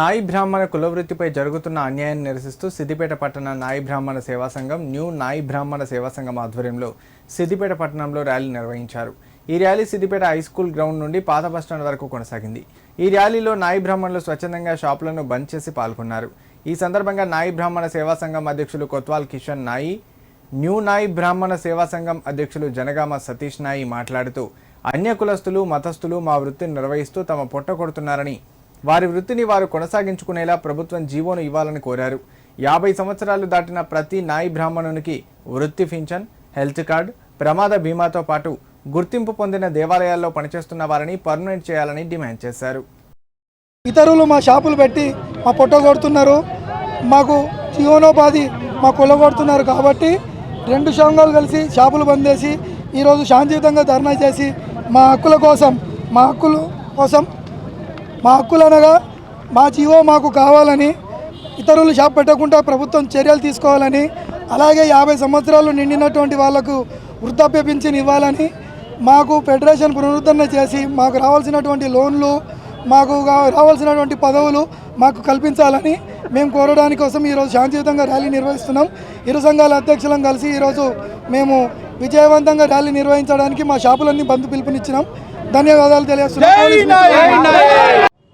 నాయి బ్రాహ్మణ కులవృత్తిపై జరుగుతున్న అన్యాయాన్ని నిరసిస్తూ సిద్దిపేట పట్టణ నాయి బ్రాహ్మణ సేవా సంఘం న్యూ నాయి బ్రాహ్మణ సేవా సంఘం ఆధ్వర్యంలో సిద్దిపేట పట్టణంలో ర్యాలీ నిర్వహించారు. ఈ rally Siddipet high school ground నుండి పాత బస్టాండ్ వరకు కొనసాగింది. ఈ ర్యాలీలో నాయి బ్రాహ్మణులు స్వచ్ఛందంగా షాపులను బంద్ చేసి పాల్గొన్నారు. ఈ సందర్భంగా నాయి బ్రాహ్మణ సేవా సంఘం అధ్యక్షులు కొత్వాల్ కిషన్ నాయి న్యూ నాయి బ్రాహ్మణ సేవా సంఘం అధ్యక్షులు జనగామ సతీష్ నాయి మాట్లాడుతూ అన్య కులస్తులు మతస్థులు మా వృత్తిని నిర్వహిస్తూ తమ పొట్ట కొడుతున్నారని వారి వృత్తిని వారు కొనసాగించుకునేలా ప్రభుత్వం జీవోను ఇవ్వాలని కోరారు. యాభై సంవత్సరాలు దాటిన ప్రతి నాయి బ్రాహ్మణునికి వృత్తి పింఛన్ హెల్త్ కార్డ్ ప్రమాద బీమాతో పాటు గుర్తింపు పొందిన దేవాలయాల్లో పనిచేస్తున్న వారిని పర్మనెంట్ చేయాలని డిమాండ్ చేశారు. ఇతరులు మా షాపులు పెట్టి మా పొట్ట కొడుతున్నారు. మాకు జీవనోపాధి మా కొల్లగొడుతున్నారు కాబట్టి రెండు సంఘాలు కలిసి షాపులు బంద్ చేసి ఈరోజు శాంతియుతంగా ధర్నా చేసి మా హక్కుల కోసం మా హక్కుల కోసం మా హక్కులు అనగా మా జీవో మాకు కావాలని ఇతరులు షాప్ పెట్టకుండా ప్రభుత్వం చర్యలు తీసుకోవాలని అలాగే యాభై సంవత్సరాలు నిండినటువంటి వాళ్ళకు వృద్ధాప్య పింఛన్ ఇవ్వాలని మాకు ఫెడరేషన్ పునరుద్ధరణ చేసి మాకు రావాల్సినటువంటి లోన్లు మాకు రావాల్సినటువంటి పదవులు మాకు కల్పించాలని మేము కోరడానికి కోసం ఈరోజు శాంతియుతంగా ర్యాలీ నిర్వహిస్తున్నాం. ఇరు సంఘాల అధ్యక్షులను కలిసి ఈరోజు మేము విజయవంతంగా ర్యాలీ నిర్వహించడానికి మా షాపులన్నీ బంద్ పిలుపునిచ్చినాం. ధన్యవాదాలు తెలియజేస్తున్నాం.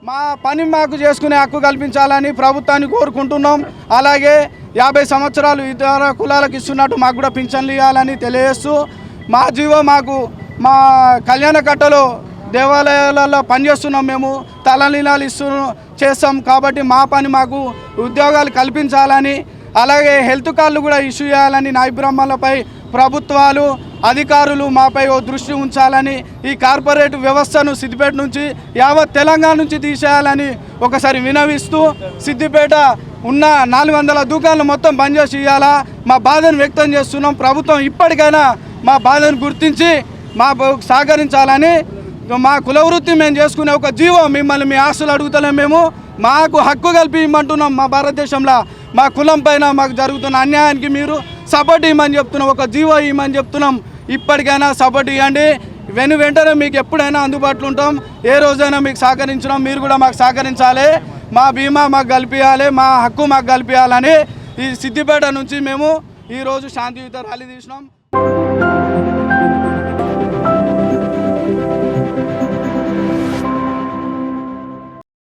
మా పని మాకు చేసుకునే హక్కు కల్పించాలని ప్రభుత్వాన్ని కోరుకుంటున్నాం. అలాగే యాభై సంవత్సరాలు ఇతర కులాలకు ఇస్తున్నట్టు మాకు కూడా పింఛన్లు ఇవ్వాలని తెలియజేస్తూ మా జీవో మాకు మా కళ్యాణకట్టలో దేవాలయాలలో పనిచేస్తున్నాం మేము తలనీలాలు ఇస్తు చేస్తాం కాబట్టి మా పని మాకు ఉద్యోగాలు కల్పించాలని అలాగే హెల్త్ కార్డులు కూడా ఇష్యూ చేయాలని నాయ బ్రాహ్మణులపై ప్రభుత్వాలు అధికారులు మాపై ఓ దృష్టి ఉంచాలని ఈ కార్పొరేట్ వ్యవస్థను సిద్దిపేట నుంచి యావత్ తెలంగాణ నుంచి తీసేయాలని ఒకసారి వినవిస్తూ సిద్దిపేట ఉన్న నాలుగు వందల దుకాణాలు మొత్తం బంద్ చేసి ఇవ్వాలా మా బాధను వ్యక్తం చేస్తున్నాం. ప్రభుత్వం ఇప్పటికైనా మా బాధను గుర్తించి మా సహకరించాలని మా కులవృత్తి మేము చేసుకునే ఒక జీవో మిమ్మల్ని మీ ఆస్తులు అడుగుతలేం మేము. మాకు హక్కు కల్పి ఇమ్మంటున్నాం మా భారతదేశంలో. మా కులం పైన మాకు జరుగుతున్న అన్యాయానికి మీరు సపోర్ట్ ఇవ్వమని చెప్తున్నాం. ఒక జీవో ఇవ్వమని చెప్తున్నాం. ఇప్పటికైనా సపోర్ట్ ఇవ్వండి. వెను వెంటనే మీకు ఎప్పుడైనా అందుబాటులో ఉంటాం. ఏ రోజైనా మీకు సహకరించడం మీరు కూడా మాకు సహకరించాలి. మా బీమా మాకు కల్పించాలి మా హక్కు మాకు కల్పించాలని ఈ సిద్దిపేట నుంచి మేము ఈరోజు శాంతియుత ర్యాలీ తీసినాం.